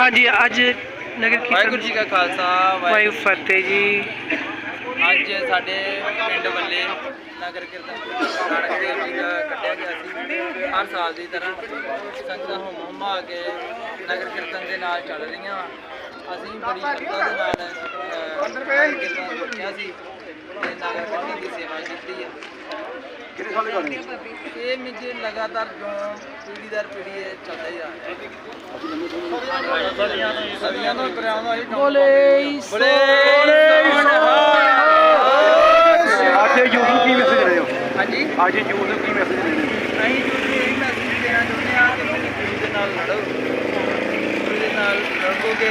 ਹਾਂਜੀ ਅੱਜ ਨਗਰ ਵਾਹਿਗੁਰੂ ਕੀਰਤਨ ਜੀ ਕਾ ਖਾਲਸਾ ਵਾਹਿਗੁਰੂ ਫਤਿਹ ਜੀ। ਅੱਜ ਸਾਡੇ ਪਿੰਡ ਵੱਲੇ ਨਗਰ ਕੀਰਤਨ ਨਾਨਕ ਦੇਵ ਜੀ ਦਾ ਕੱਢਿਆ ਗਿਆ ਸੀ। ਹਰ ਸਾਲ ਦੀ ਤਰ੍ਹਾਂ ਸੰਗਤਾਂ ਹੁਮ ਹੁਮਾ ਕੇ ਨਗਰ ਕੀਰਤਨ ਦੇ ਨਾਲ ਚੱਲ ਰਹੀਆਂ। ਅਸੀਂ ਬੜੀ ਸ਼ਰਧਾ ਦੇ ਨਾਲ ਅਹ, ਨਗਰ ਕੀਰਤਨ ਰੱਖਿਆ ਸੀ। ਤੇ ਨਗਰ ਕੀਰਤਨ ਦੀ ਕੀਤੀ ਆ ਇਹ ਮਿਜੇ ਲਗਾਤਾਰ ਜੋ ਪੀੜੀ ਦਰ ਪੀੜੀ ਇਹ ਚੱਲਦਾ ਹੀ ਆ। ਰਿਹਾ ਹੈ ਸਦੀਆਂ ਤੋਂ ਪ੍ਰਿਆਵਾਂ ਹੀ ਬੋਲੇ ਬੋਲੇ ਅੱਜ ਯੂਥ ਨੂੰ ਕੀ ਮੈਸੇਜ ਦੇਣੇ ਹੋ? ਹਾਂਜੀ? ਅੱਜ ਯੂਥ ਨੂੰ ਕੀ ਮੈਸੇਜ ਦੇਣੇ ਅਸੀਂ ਤੁਹਾਨੂੰ ਇਹ ਮੈਸੇਜ ਦੇਣਾ ਚਾਹੁੰਦੇ ਹਾਂ ਕਿ ਤੁਸੀਂ ਗੁਰੂ ਦੇ ਨਾਲ ਲੜੋ। ਗੁਰੂ ਦੇ ਨਾਲ ਲੜੋਗੇ